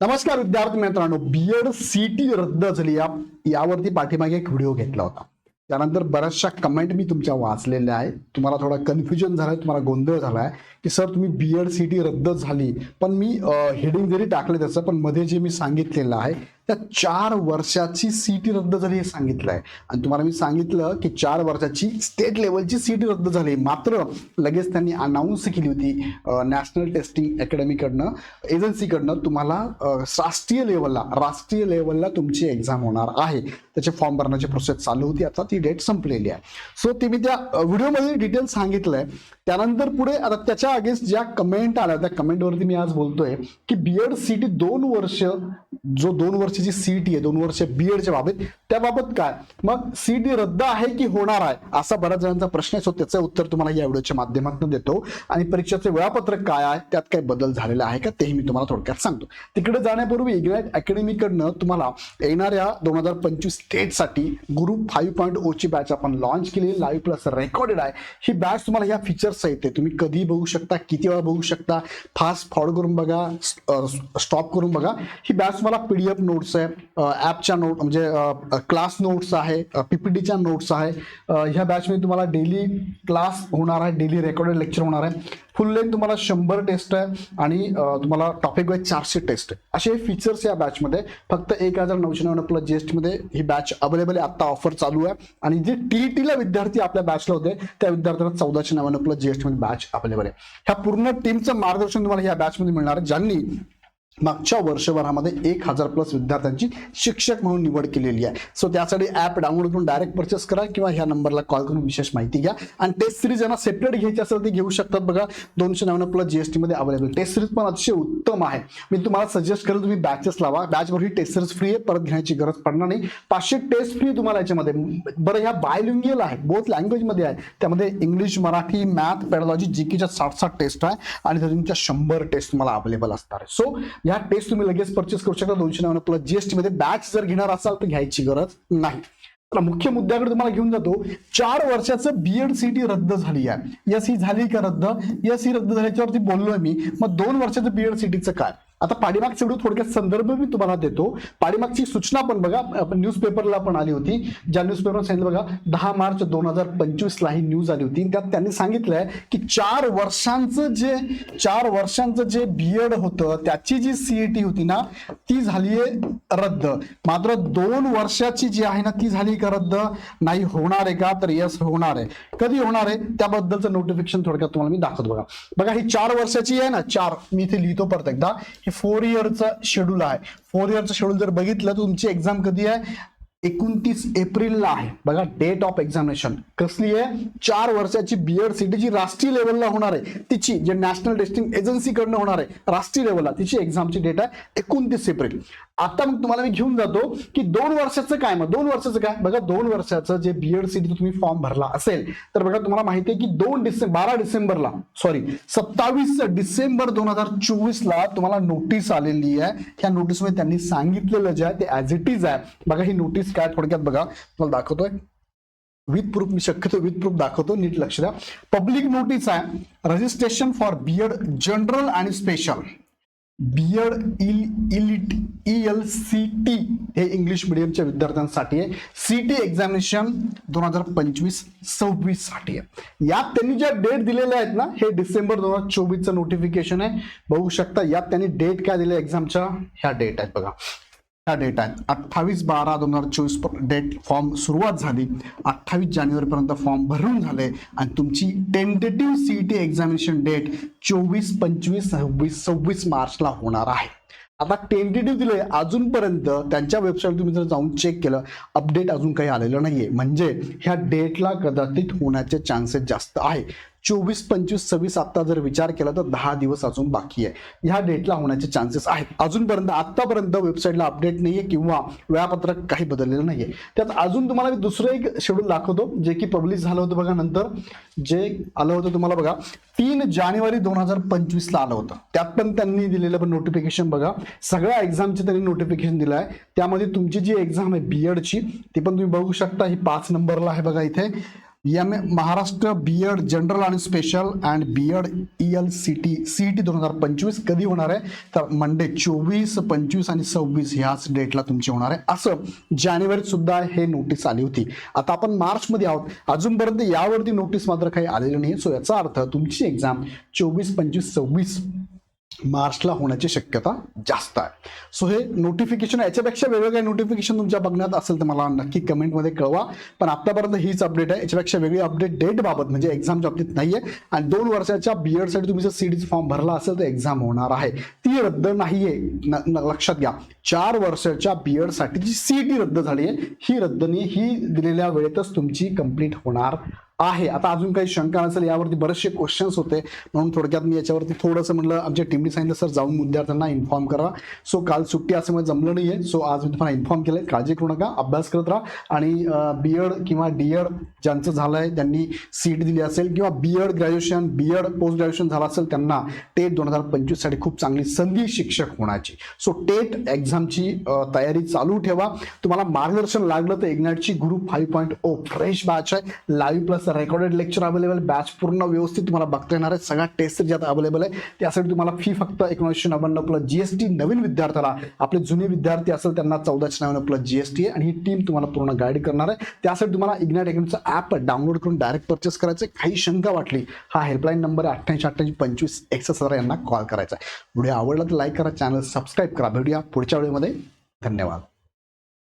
नमस्कार विद्यार्थी मित्रांनो बीएड सीटी रद्द झाली. या यावरती पाठीमागे एक व्हिडिओ घेतला होता. त्यानंतर बऱ्याचशा कमेंट मी तुमच्या वाचलेल्या आहेत. तुम्हाला थोडा कन्फ्युजन झालाय तुम्हाला गोंधळ झालाय की सर तुम्ही बीएड सीटी रद्द झाली. पण मी हेडिंग जरी टाकले त्याचं पण मध्ये जे मी सांगितलेलं आहे त्या चार वर्षाची सीटी रद्द झाली हे सांगितलं आहे आणि तुम्हाला मी सांगितलं की चार वर्षाची स्टेट लेवलची सीटी रद्द झाली. मात्र लगेच त्यांनी अनाऊन्स केली होती नॅशनल टेस्टिंग अकॅडमीकडनं एजन्सीकडनं तुम्हाला राष्ट्रीय लेवलला राष्ट्रीय लेवलला तुमची एक्झाम होणार आहे. त्याचे फॉर्म भरण्याची प्रोसेस चालू होती. आता ती डेट संपलेली आहे. सो ते मी त्या व्हिडिओमध्ये डिटेल सांगितलंय. त्यानंतर पुढे आता त्याच्या अगेन्स्ट ज्या कमेंट आल्या त्या कमेंटवरती मी आज बोलतोय की बीएड सीटी दोन वर्ष जो दोन वर्ष वर्षाची सीटी आहे दोन वर्ष बी एडच्या बाबत त्याबाबत काय? मग सी टी रद्द आहे की होणार आहे? असा बऱ्याच जणांचा प्रश्न असतो त्याचं उत्तर तुम्हाला या व्हिडिओच्या माध्यमातून देतो. आणि परीक्षेचे वेळापत्रक काय आहे? त्यात काही बदल झालेला आहे का? तेही मी तुम्हाला थोडक्यात सांगतो. तिकडे जाण्यापूर्वी इग्नाईट अकॅडमीकडनं तुम्हाला येणाऱ्या दोन हजार पंचवीस स्टेटसाठी ग्रुप फाईव्ह पॉईंट ओची बॅच आपण लॉन्च केली. लाईव्ह प्लस रेकॉर्डेड आहे. ही बॅच तुम्हाला ह्या फीचर्स येते तुम्ही कधी बघू शकता किती वेळा बघू शकता. फास्ट फॉरवर्ड करून बघा स्टॉप करून बघा. ही बॅच तुम्हाला पीडीएफ नोट्स म्हणजे, आहे ॲपच्या नोट म्हणजे क्लास नोट्स आहे पीपीटीच्या नोट्स आहे. ह्या बॅचमध्ये तुम्हाला डेली क्लास होणार आहे डेली रेकॉर्डेड लेक्चर होणार आहे. फुल लेंथ तुम्हाला शंभर टेस्ट आहे आणि तुम्हाला टॉपिक वाईज चारशे टेस्ट आहे. असे फीचर्स या बॅचमध्ये फक्त एक हजार नऊशे नव्याण्णव प्लस जीएसटीमध्ये ही बॅच अवेलेबल आहे. आता ऑफर चालू आहे. आणि जे टी टीला विद्यार्थी आपल्या बॅचला होते त्या विद्यार्थ्यांना चौदाशे नव्याण्णव प्लस जीएसटीमध्ये बॅच अवेलेबल आहे. ह्या पूर्ण टीमचं मार्गदर्शन तुम्हाला या बॅचमध्ये मिळणार आहे. ज्यांनी मागच्या वर्षभरामध्ये एक हजार प्लस विद्यार्थ्यांची शिक्षक म्हणून निवड केलेली आहे. सो त्यासाठी ॲप डाउनलोड करून डायरेक्ट परचेस करा किंवा ह्या नंबरला कॉल करून विशेष माहिती घ्या. आणि टेस्ट सिरीज यांना सेपरेट घ्यायची असेल ते घेऊ शकतात बघा. दोनशे नव्याण्णव प्लस जीएसटी मध्ये अवेलेबल टेस्ट सिरीज पण अतिशय उत्तम आहे. मी तुम्हाला सजेस्ट करेल तुम्ही बॅचेस लावा. बॅचवर ही टेस्ट सिरीज फ्री आहे. परत घेण्याची गरज पडणार नाही. पाचशे टेस्ट फ्री तुम्हाला याच्यामध्ये. बरं ह्या बायलिंगियल आहे. बोथ लँग्वेजमध्ये आहे. त्यामध्ये इंग्लिश मराठी मॅथ पॅडॉलॉजी जीकेच्या साठ साठ टेस्ट आहे. आणि त्याच्या तुमच्या शंभर टेस्ट तुम्हाला अवेलेबल असणार आहे. सो ह्या टेस्ट तुम्ही लगेच परचेस करू शकता. दोनशे नव्याण्णव प्लस जीएसटी मध्ये बॅच जर घेणार असाल तर घ्यायची गरज नाही. मुख्य मुद्द्याकडे तुम्हाला घेऊन जातो. चार वर्षाचं बीएड सीटी रद्द झाली आहे. यस ही झाली का रद्द? यस ही रद्द झाल्याच्यावरती बोललोय मी. मग दोन वर्षाचं बीएड सीटीचं काय? आता पाठीमागचे व्हिडिओ थोडक्यात संदर्भ मी तुम्हाला देतो. पाठीमागची सूचना पण बघा न्यूज पेपरला पण आली होती. ज्या न्यूज पेपर सांगितलं बघा दहा मार्च दोन हजार पंचवीसला ही न्यूज आली होती. त्यात त्यांनी सांगितलंय की चार वर्षांचं जे चार वर्षांचं जे बीएड होतं त्याची जी सीईटी होती ना ती झालीये रद्द. मात्र दोन वर्षाची जी आहे ना ती झाली का रद्द? नाही होणार आहे का? तर यस होणार आहे. कधी होणार आहे? त्याबद्दलचं नोटिफिकेशन थोडक्यात तुम्हाला मी दाखवतो बघा. बघा ही चार वर्षाची आहे ना चार मी इथे लिहितो परत एकदा. हे फोर इयरचं शेड्यूल आहे. फोर इयरचं शेड्यूल जर बघितलं तर तुमची एक्झाम कधी आहे? एकोणतीस एप्रिलला आहे. बघा डेट ऑफ एक्झामिनेशन कसली आहे? चार वर्षाची बीएड सीटी जी राष्ट्रीय लेवलला होणार आहे. तिची जे नॅशनल टेस्टिंग एजन्सीकडनं होणार आहे राष्ट्रीय लेवलला तिची एक्झामची डेट आहे एकोणतीस एप्रिल. आता मग तुम्हाला मी घेऊन जातो की दोन वर्षाचं काय मग? दोन वर्षाचं काय? बघा दोन वर्षाचं जे बीएड सीटी तुम्ही फॉर्म भरला असेल तर बघा तुम्हाला माहिती आहे की दोन डिसेंबर बारा डिसेंबरला सॉरी सत्तावीस डिसेंबर दोन हजार चोवीस ला तुम्हाला नोटीस आलेली आहे. ह्या नोटीसमध्ये त्यांनी सांगितलेलं जे आहे ते ऍज इट इज आहे. बघा ही नोटीस काय थोडक्यात बघा तुम्हाला दाखवतोय. विथ प्रूफ मी शक्यतो विथ प्रूफ दाखवतो नीट लक्ष द्या. पब्लिक नोटीस आहे registration for B Ed general आणि स्पेशल बीएड इलिट ई एल सी टी हे इंग्लिश मिडियमच्या विद्यार्थ्यांसाठी आहे. सी टी एक्झामिनेशन दोन हजार पंचवीस सव्वीससाठी आहे. यात त्यांनी ज्या डेट दिलेल्या आहेत ना हे डिसेंबर दोन हजार चोवीसचं नोटिफिकेशन आहे. बघू शकता यात त्यांनी डेट काय दिल्या एक्झामच्या ह्या डेट आहेत बघा. हा डेट आहे. अठ्ठावीस बारा दोन हजार चोवीस डेट फॉर्म सुरुवात झाली. अठ्ठावीस जानेवारीपर्यंत फॉर्म भरून झाले. आणि तुमची टेंटेटिव्ह सीईटी एक्झामिनेशन डेट चोवीस पंचवीस सव्वीस सव्वीस मार्चला होणार आहे. आता टेंटेटिव्ह दिले अजूनपर्यंत त्यांच्या वेबसाईट तुम्ही जर जाऊन चेक केलं अपडेट अजून काही आलेलं नाहीये. म्हणजे ह्या डेटला कदाचित होण्याचे चान्सेस जास्त आहे. चोवीस पंचवीस सव्वीस आत्ता जर विचार केला तर दहा दिवस अजून बाकी आहे. ह्या डेटला होण्याचे चान्सेस आहेत. अजूनपर्यंत आत्तापर्यंत वेबसाईटला अपडेट नाहीये किंवा वेळापत्रक काही बदललेलं नाहीये. त्यात अजून तुम्हाला मी दुसरं एक शेड्यूल दाखवतो जे की पब्लिश झालं होतं बघा नंतर. जे आलं होतं तुम्हाला बघा तीन जानेवारी दोन हजार पंचवीसला आलं होतं. त्यात पण त्यांनी दिलेलं पण नोटिफिकेशन बघा. सगळ्या एक्झामचे त्यांनी नोटिफिकेशन दिलं आहे त्यामध्ये तुमची जी एक्झाम आहे बीएडची ती पण तुम्ही बघू शकता. ही पाच नंबरला आहे बघा इथे. M A Maharashtra B Ed general आणि special and B Ed E L C T C T दोन हजार पंचवीस कधी होणार आहे? तर मंडे चोवीस पंचवीस आणि सव्वीस ह्याच डेटला तुमची होणार आहे. असं जानेवारीत सुद्धा हे नोटीस आली होती. आता आपण मार्चमध्ये आहोत. अजूनपर्यंत यावरती नोटीस मात्र काही आलेली नाही सो याचा अर्थ तुमची एक्झाम चोवीस पंचवीस सव्वीस मार्चला होण्याची शक्यता जास्त आहे. सो हे नोटिफिकेशन याच्यापेक्षा वेगळं काही नोटिफिकेशन तुमच्या बघण्यात असेल तर मला नक्की कमेंटमध्ये कळवा. पण आतापर्यंत हीच अपडेट आहे. याच्यापेक्षा वेगळी अपडेट डेट बाबत म्हणजे एक्झामच्या बाबतीत नाही आहे आणि दोन वर्षाच्या बी एडसाठी तुम्ही जर सीडीचा फॉर्म भरला असेल तर एक्झाम होणार आहे. ती रद्द नाही आहे लक्षात घ्या. चार वर्षाच्या बी एडसाठीची सी टी रद्द झाली आहे ही रद्द नाही ही दिलेल्या वेळेतच तुमची कंप्लीट होणार आहे. आता अजून काही शंका नसेल यावरती बरेचसे क्वेश्चन्स होते. म्हणून थोडक्यात मी याच्यावरती थोडंसं म्हटलं आमच्या टीमने सांगितलं सर जाऊन विद्यार्थ्यांना इन्फॉर्म करा. सो काल सुट्टी असल्यामुळे जमलं नाही आहे सो आज मी तुम्हाला इन्फॉर्म केलं काळजी करू नका. अभ्यास करत राहा. आणि बी एड किंवा डी एड ज्यांचं झालं आहे त्यांनी सीट दिली असेल किंवा B Ed graduation B Ed post graduation झालं असेल त्यांना टेट दोन हजार पंचवीससाठी खूप चांगली संधी शिक्षक होण्याची. सो टेट एक्झामची तयारी चालू ठेवा. तुम्हाला मार्गदर्शन लागलं तर एग्नॅटची group five point O fresh batch आहे. Live plus recorded lecture available batch पूर्ण व्यवस्थित तुम्हाला बघता येणार आहे. सगळ्या टेस्ट ज्यात अवेलेबल आहे त्यासाठी तुम्हाला फी फक्त एकोणीसशे नव्याण्णव प्लस जीएसटी नवीन विद्यार्थ्याला आपले जुने विद्यार्थी असेल त्यांना चौदाशे नव्याण्णव प्लस जीएसटी आहे आणि ही टीम तुम्हाला पूर्ण गाईड करणार आहे. त्यासाठी तुम्हाला इग्नाट अकॅडमीचं ॲप डाउनलोड करून डायरेक्ट परचेस करायचं आहे. काही शंका वाटली हा हेल्पलाईन नंबर आहे अठ्ठ्याऐंशी अठ्ठ्याऐंशी पंचवीस एकसष्ट हजार यांना कॉल करायचा आहे. व्हिडिओ आवडला तर लाईक करा चॅनल सबस्क्राईब करा. भेटूया पुढच्या वेळेमध्ये धन्यवाद.